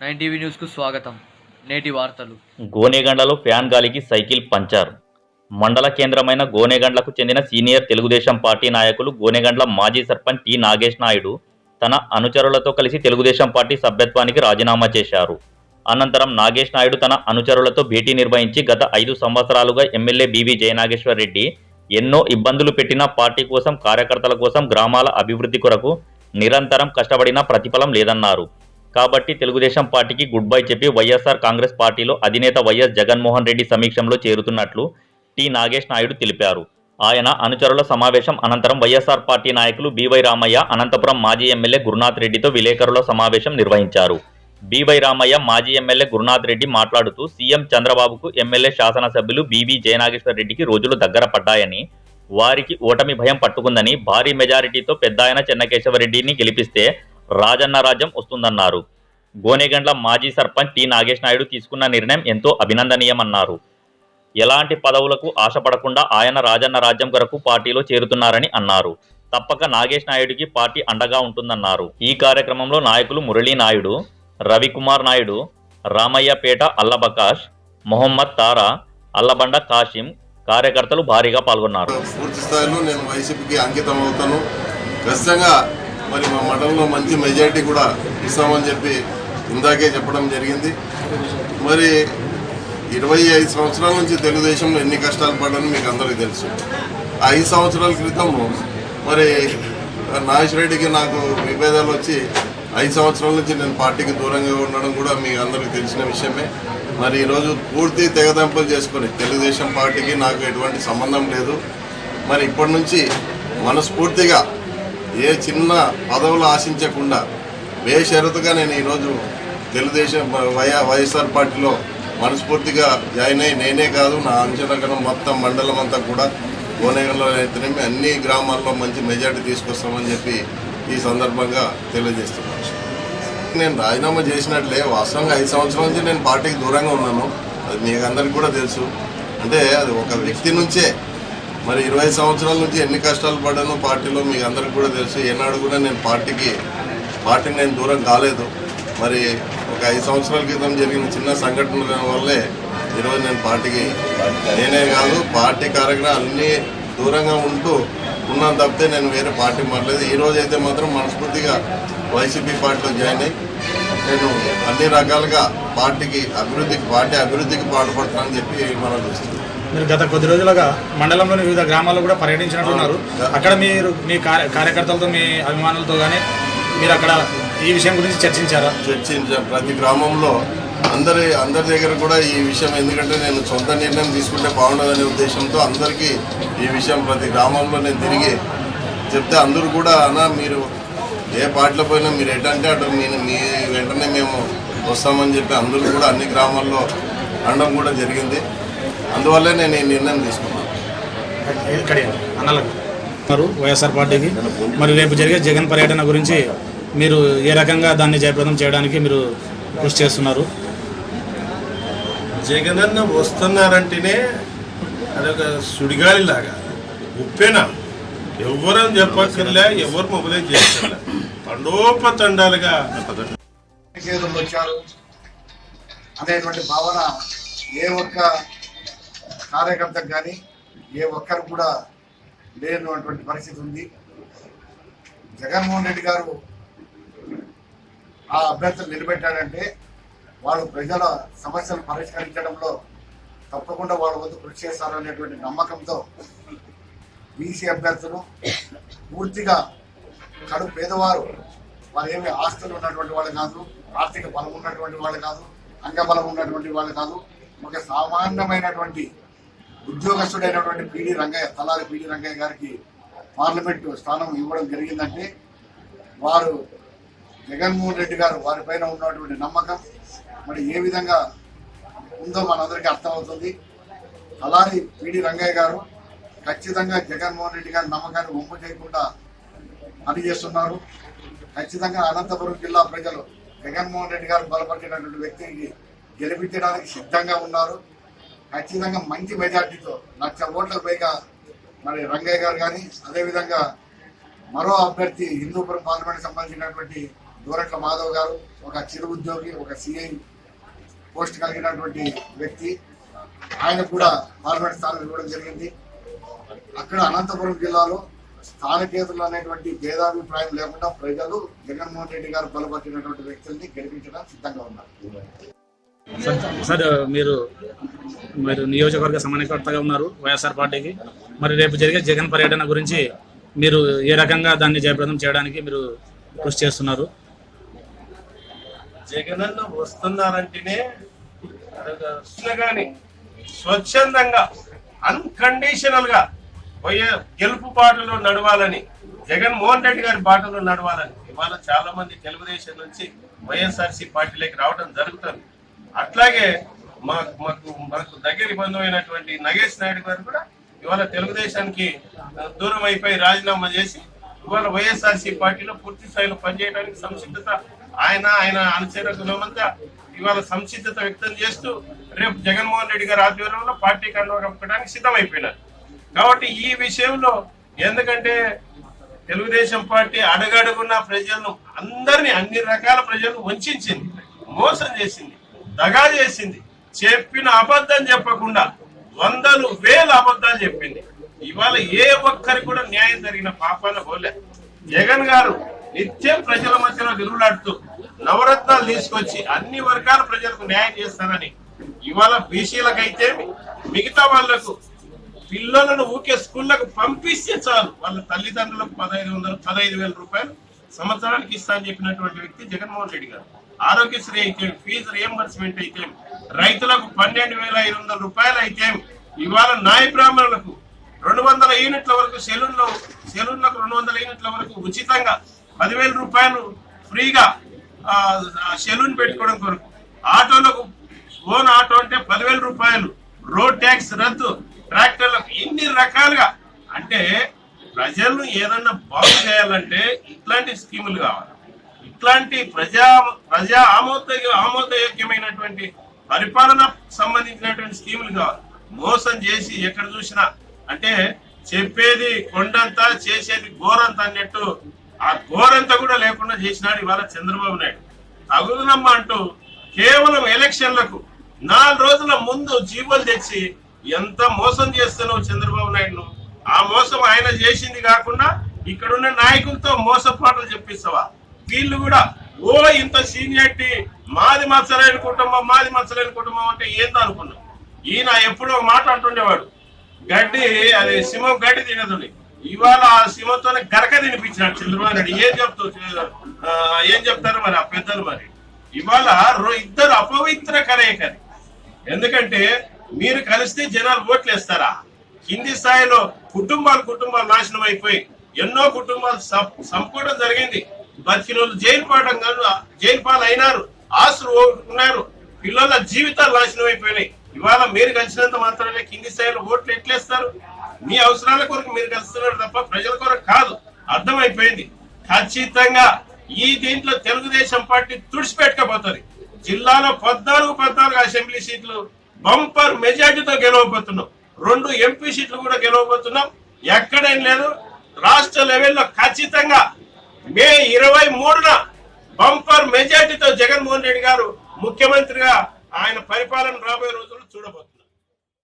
Nine TV న్యూస్కు స్వాగతం. నేటి వార్తలు. గోనేగండ్లలో ఫ్యాన్ గాలికి సైకిల్ పంచర్. మండల కేంద్రమైన గోనేగండ్లకు చెందిన సీనియర్ తెలుగుదేశం పార్టీ నాయకులు గోనేగండ్ల మాజీ సర్పంచ్ టి నాగేష్ నాయుడు తన అనుచరులతో కలిసి తెలుగుదేశం పార్టీ సభ్యత్వానికి రాజీనామా చేశారు. అనంతరం నాగేష్ నాయుడు తన అనుచరులతో భేటీ నిర్వహించి గత ఐదు సంవత్సరాలుగా ఎమ్మెల్యే బీవీ జయనాగేశ్వర్ రెడ్డి ఎన్నో ఇబ్బందులు పెట్టిన పార్టీ కోసం కార్యకర్తల కోసం గ్రామాల అభివృద్ధి కొరకు నిరంతరం కష్టపడిన ప్రతిఫలం లేదన్నారు. కాబట్టి తెలుగుదేశం పార్టీకి గుడ్ బై చెప్పి వైఎస్ఆర్ కాంగ్రెస్ పార్టీలో అధినేత వైఎస్ జగన్మోహన్ రెడ్డి సమీక్షంలో చేరుతున్నట్లు టి నాగేష్ నాయుడు తెలిపారు. ఆయన అనుచరుల సమావేశం అనంతరం వైఎస్ఆర్ పార్టీ నాయకులు బీవై రామయ్య అనంతపురం మాజీ ఎమ్మెల్యే గురునాథ్ రెడ్డితో విలేకరుల సమావేశం నిర్వహించారు. బీవై రామయ్య మాజీ ఎమ్మెల్యే గురునాథ్ రెడ్డి మాట్లాడుతూ సీఎం చంద్రబాబుకు ఎమ్మెల్యే శాసనసభ్యులు బీవీ జయనాగేశ్వర రెడ్డికి రోజులు దగ్గర పడ్డాయని వారికి ఓటమి భయం పట్టుకుందని భారీ మెజారిటీతో పెద్దాయన చెన్నకేశవరెడ్డిని గెలిపిస్తే రాజన్న రాజ్యం వస్తుందన్నారు. గోనెగండ్ల మాజీ సర్పంచ్ టి నాగేష్ నాయుడు తీసుకున్న నిర్ణయం ఎంతో అభినందనీయమన్నారు. ఎలాంటి పదవులకు ఆశపడకుండా ఆయన రాజన్న రాజ్యం కొరకు పార్టీలో చేరుతున్నారని అన్నారు. తప్పక నాగేష్ నాయుడికి పార్టీ అండగా ఉంటుందన్నారు. ఈ కార్యక్రమంలో నాయకులు మురళీ నాయుడు రవికుమార్ నాయుడు రామయ్యపేట అల్లబకాష్ మొహమ్మద్ తారా అల్లబండ కాషిం కార్యకర్తలు భారీగా పాల్గొన్నారు. పూర్తి స్థాయిలో నేను వైసీపీకి అంకితం అవుతాను. ఖచ్చితంగా మరి మా మండలంలో మంచి మెజారిటీ కూడా ఇస్తామని చెప్పి ఇందాకే చెప్పడం జరిగింది. మరి ఇరవై ఐదు సంవత్సరాల నుంచి తెలుగుదేశంలో ఎన్ని కష్టాలు పడ్డానో మీకు అందరికీ తెలుసు. ఐదు సంవత్సరాల క్రితం మరి నాగేష్ రెడ్డికి నాకు విభేదాలు వచ్చి ఐదు సంవత్సరాల నుంచి నేను పార్టీకి దూరంగా ఉండడం కూడా మీకు అందరికీ తెలిసిన విషయమే. మరి ఈరోజు పూర్తి తెగదంపులు చేసుకొని తెలుగుదేశం పార్టీకి నాకు ఎటువంటి సంబంధం లేదు. మరి ఇప్పటి నుంచి మనస్ఫూర్తిగా ఏ చిన్న పదవులు ఆశించకుండా బేషరతుగా నేను ఈరోజు తెలుగుదేశం వై వైఎస్ఆర్ పార్టీలో మనస్ఫూర్తిగా జాయిన్ అయ్యి నేనే కాదు నా అంచనగరం మొత్తం మండలం అంతా కూడా కోనేగంలో అయితేనేమి అన్ని గ్రామాల్లో మంచి మెజార్టీ తీసుకొస్తామని చెప్పి ఈ సందర్భంగా తెలియజేస్తున్నాను. నేను రాజీనామా చేసినట్లే వాస్తవంగా ఐదు సంవత్సరాల నుంచి నేను పార్టీకి దూరంగా ఉన్నాను. అది మీకు అందరికి కూడా తెలుసు. అంటే అది ఒక వ్యక్తి నుంచే మరి ఇరవై సంవత్సరాల నుంచి ఎన్ని కష్టాలు పడ్డానో పార్టీలో మీకు అందరికి కూడా తెలుసు. ఏనాడు కూడా నేను పార్టీకి పార్టీ నేను దూరం కాలేదు. మరి ఒక ఐదు సంవత్సరాల క్రితం జరిగిన చిన్న సంఘటనల వల్లే ఈరోజు నేను పార్టీకి నేనే కాదు పార్టీ కార్యక్రమాలు అన్నీ దూరంగా ఉంటూ ఉన్నాను తప్పితే నేను వేరే పార్టీ మారలేదు. ఈరోజు అయితే మాత్రం మనస్ఫూర్తిగా వైసీపీ పార్టీలో జాయిన్ అయ్యి నేను అన్ని రకాలుగా పార్టీకి అభివృద్ధికి పార్టీ అభివృద్ధికి పాటుపడతానని చెప్పి మనం చూస్తున్నాను మీరు గత కొద్ది రోజులుగా మండలంలోని వివిధ గ్రామాల్లో కూడా పర్యటించినట్టున్నారు. అక్కడ మీరు మీ కార్య- కార్యకర్తలతో మీ అభిమానులతో కానీ మీరు అక్కడ ఈ విషయం గురించి చర్చించారా? చర్చించాం. ప్రతి గ్రామంలో అందరి అందరి దగ్గర కూడా ఈ విషయం ఎందుకంటే నేను సొంత నిర్ణయం తీసుకుంటే బాగుండదనే ఉద్దేశంతో అందరికీ ఈ విషయం ప్రతి గ్రామంలో నేను తిరిగి చెప్తే అందరూ కూడా అన్న మీరు ఏ పార్టీలో పోయినా మీరు ఎటంటే అటు మీ మీ వెంటనే మేము వస్తామని చెప్పి అందరూ కూడా అన్ని గ్రామాల్లో అనడం కూడా జరిగింది. అందువల్లే నేను ఈ నిర్ణయం తీసుకున్నాను. వైఎస్ఆర్ పార్టీకి. మరి రేపు జరిగే జగన్ పర్యటన గురించి మీరు ఏ రకంగా దాన్ని జయప్రదం చేయడానికి మీరు కృషి చేస్తున్నారు? జగనన్న వస్తున్నారంటేనే అదొక సుడిగాలిలాగా. ఉప్పెన? ఎవరని చెప్పక్కర్లే ఎవరు మొబైల్ చేస్తారా? తండోపతండాలుగా వచ్చారు అనేటువంటి భావన ఏ ఒక్క కార్యకర్తకు కానీ ఏ ఒక్కరు కూడా లేనటువంటి పరిస్థితి ఉంది. జగన్మోహన్ రెడ్డి గారు ఆ అభ్యర్థులు నిలబెట్టాడంటే వాళ్ళు ప్రజల సమస్యలు పరిష్కరించడంలో తప్పకుండా వాళ్ళ వద్ద కృషి చేస్తారనేటువంటి నమ్మకంతో బీసీ అభ్యర్థులు పూర్తిగా కడు పేదవారు వారు ఏమి ఆస్తులు ఉన్నటువంటి వాళ్ళు కాదు ఆర్థిక బలం ఉన్నటువంటి వాళ్ళు కాదు అంగబలం ఉన్నటువంటి వాళ్ళు కాదు ఒక సామాన్యమైనటువంటి ఉద్యోగస్తుడైనటువంటి పీడి రంగయ్య తలారి పీడి రంగయ్య గారికి పార్లమెంటు స్థానం ఇవ్వడం జరిగిందంటే వారు జగన్మోహన్ రెడ్డి గారు వారిపైన ఉన్నటువంటి నమ్మకం మరి ఏ విధంగా ఉందో మనందరికీ అర్థమవుతుంది. తలారి పీడి రంగయ్య గారు ఖచ్చితంగా జగన్మోహన్ రెడ్డి గారి నమ్మకాన్ని వంపు చేయకుండా పనిచేస్తున్నారు. ఖచ్చితంగా అనంతపురం జిల్లా ప్రజలు జగన్మోహన్ రెడ్డి గారు బలపరిచినటువంటి వ్యక్తిని గెలిపించడానికి సిద్ధంగా ఉన్నారు. ఖచ్చితంగా మంచి మెజార్టీతో లక్ష ఓట్ల పైగా మరి రంగయ్య గారు కానీ అదేవిధంగా మరో అభ్యర్థి హిందూపురం పార్లమెంట్ సంబంధించినటువంటి దూరట్ల మాధవ్ గారు ఒక చిరు ఉద్యోగి ఒక సిఐ పోస్ట్ కలిగినటువంటి వ్యక్తి. ఆయన కూడా పార్లమెంట్ స్థానం ఇవ్వడం జరిగింది. అక్కడ అనంతపురం జిల్లాలో స్థానికేతలు అనేటువంటి భేదాభిప్రాయం లేకుండా ప్రజలు జగన్మోహన్ రెడ్డి గారు బలపట్టినటువంటి వ్యక్తుల్ని గెలిపించడానికి సిద్ధంగా ఉన్నారు. సార్ మీరు మీరు నియోజకవర్గ సమన్వయకర్తగా ఉన్నారు వైఎస్ఆర్ పార్టీకి. మరి రేపు జరిగే జగన్ పర్యటన గురించి మీరు ఏ రకంగా దాన్ని జయప్రదం చేయడానికి మీరు కృషి చేస్తున్నారు? జగనన్న వస్తున్నారంటేనే కానీ స్వచ్ఛందంగా అన్కండిషనల్గా పోయే గెలుపు బాటలో నడవాలని జగన్మోహన్ రెడ్డి గారి బాటలో నడవాలని ఇవాళ చాలా మంది తెలుగుదేశం నుంచి వైఎస్ఆర్సీ పార్టీలోకి రావడం జరుగుతుంది. అట్లాగే మా మాకు మనకు దగ్గర బంధువైనటువంటి నగేష్ నాయుడు గారు కూడా ఇవాళ తెలుగుదేశానికి దూరం అయిపోయి రాజీనామా చేసి ఇవాళ వైఎస్ఆర్సీ పార్టీలో పూర్తి స్థాయిలో పనిచేయడానికి సంసిద్ధత ఆయన ఆయన అనుచరులమంతా ఇవాళ సంసిద్ధత వ్యక్తం చేస్తూ రేపు జగన్మోహన్ రెడ్డి గారి ఆధ్వర్యంలో పార్టీ కండువా కప్పడానికి సిద్ధమైపోయినారు. కాబట్టి ఈ విషయంలో ఎందుకంటే తెలుగుదేశం పార్టీ అడగడుగున్న ప్రజలను అందరినీ అన్ని రకాల ప్రజలను వంచింది మోసం చేసింది. దగా చేసింది. చెప్పిన అబద్ధం చెప్పకుండా వందలు వేల అబద్ధాలు చెప్పింది. ఇవాళ ఏ ఒక్కరికి కూడా న్యాయం జరిగిన పాపాన పోలే. జగన్ గారు నిత్యం ప్రజల మధ్యలో నిలువులాడుతూ నవరత్నాలు తీసుకొచ్చి అన్ని వర్గాల ప్రజలకు న్యాయం చేస్తానని ఇవాళ బీసీలకైతే మిగతా వాళ్ళకు పిల్లలను ఊకే స్కూళ్ళకు పంపిస్తే చాలు. వాళ్ళ తల్లిదండ్రులకు పదహైదు వందలు పదహైదు వేల రూపాయలు సంవత్సరానికి ఇస్తా అని చెప్పినటువంటి వ్యక్తి జగన్మోహన్ రెడ్డి గారు. ఆరోగ్యశ్రీ అయితే ఫీజు రియంబర్స్మెంట్ అయితే రైతులకు పన్నెండు వేల ఐదు వందల రూపాయలు అయితే ఇవాళ నాయ బ్రాహ్మణులకు రెండు వందల యూనిట్ల వరకు సెలూన్లో సెలూన్లకు రెండు వందల యూనిట్ల వరకు ఉచితంగా పదివేల రూపాయలు ఫ్రీగా సెలూన్ పెట్టుకోవడం కొరకు. ఆటోలకు ఓన్ ఆటో అంటే పదివేల రూపాయలు. రోడ్ ట్యాక్స్ రద్దు. ట్రాక్టర్లకు ఇన్ని రకాలుగా. అంటే ప్రజలను ఏదన్నా బాగు చేయాలంటే ఇట్లాంటి స్కీములు కావాలి. ఇట్లాంటి ప్రజా ప్రజా ఆమోద ఆమోదయోగ్యమైనటువంటి పరిపాలన సంబంధించినటువంటి స్కీములు కావాలి మోసం చేసి ఎక్కడ చూసినా అంటే చెప్పేది కొండంతా చేసేది ఘోరంత అన్నట్టు ఆ ఘోరంతా కూడా లేకుండా చేసినాడు ఇవాళ చంద్రబాబు నాయుడు. అగుదనమ్మ అంటూ కేవలం ఎలక్షన్లకు నాలుగు రోజుల ముందు జీవోలు తెచ్చి ఎంత మోసం చేస్తున్నావు చంద్రబాబు నాయుడును? ఆ మోసం ఆయన చేసింది కాకుండా ఇక్కడున్న నాయకులతో మోసపాటలు చెప్పిస్తావా? వీళ్ళు కూడా ఓ ఇంత సీనియారిటీ మాది మత్సరైన కుటుంబం మాది మత్సరైన కుటుంబం అంటే ఏందో అనుకున్నాం. ఈయన ఎప్పుడో మాట అంటుండేవాడు. గడ్డి అది సింహం గడ్డి తినదుని ఇవాళ ఆ సింహంతోనే గరక తినిపించినాడు చంద్రబాబు నాయుడు. ఏం చెప్తావు ఏం చెప్తారు మరి ఆ పెద్దలు మరి? ఇవాళ రో- ఇద్దరు అపవిత్ర కలయికని ఎందుకంటే మీరు కలిస్తే జనాలు ఓట్లు వేస్తారా కింది స్థాయిలో కుటుంబాలు కుటుంబాలు నాశనం అయిపోయి ఎన్నో కుటుంబాలు సం- సంపూర్ణం జరిగింది. బతికిన వాళ్ళు జైలు పాఠం కాదు జైలు పాలైనారు అయినారు ఆస్తులు ఉన్నారు పిల్లల జీవితాలు నాశనం అయిపోయినాయి. ఇవాళ మీరు కలిసినంత మాత్రమే కింది స్థాయిలో ఓట్లు ఎట్లేస్తారు? మీ అవసరాల కొరకు మీరు కలుస్తున్నారు తప్ప ప్రజల కొరకు కాదు. అర్థమైపోయింది. ఖచ్చితంగా ఈ దీంట్లో తెలుగుదేశం పార్టీ తుడిచిపెట్టకపోతుంది. జిల్లాలో పద్నాలుగు పద్నాలుగు అసెంబ్లీ సీట్లు బంపర్ మెజార్టీతో గెలవబోతున్నాం. రెండు ఎంపీ సీట్లు కూడా గెలవబోతున్నాం. ఎక్కడేం లేదు. రాష్ట్ర లెవెల్లో ఖచ్చితంగా మే ఇరవై మూడున బంపర్ మెజార్టీతో జగన్మోహన్ రెడ్డి గారు ముఖ్యమంత్రిగా ఆయన పరిపాలన రాబోయే రోజులు చూడబోతున్నారు.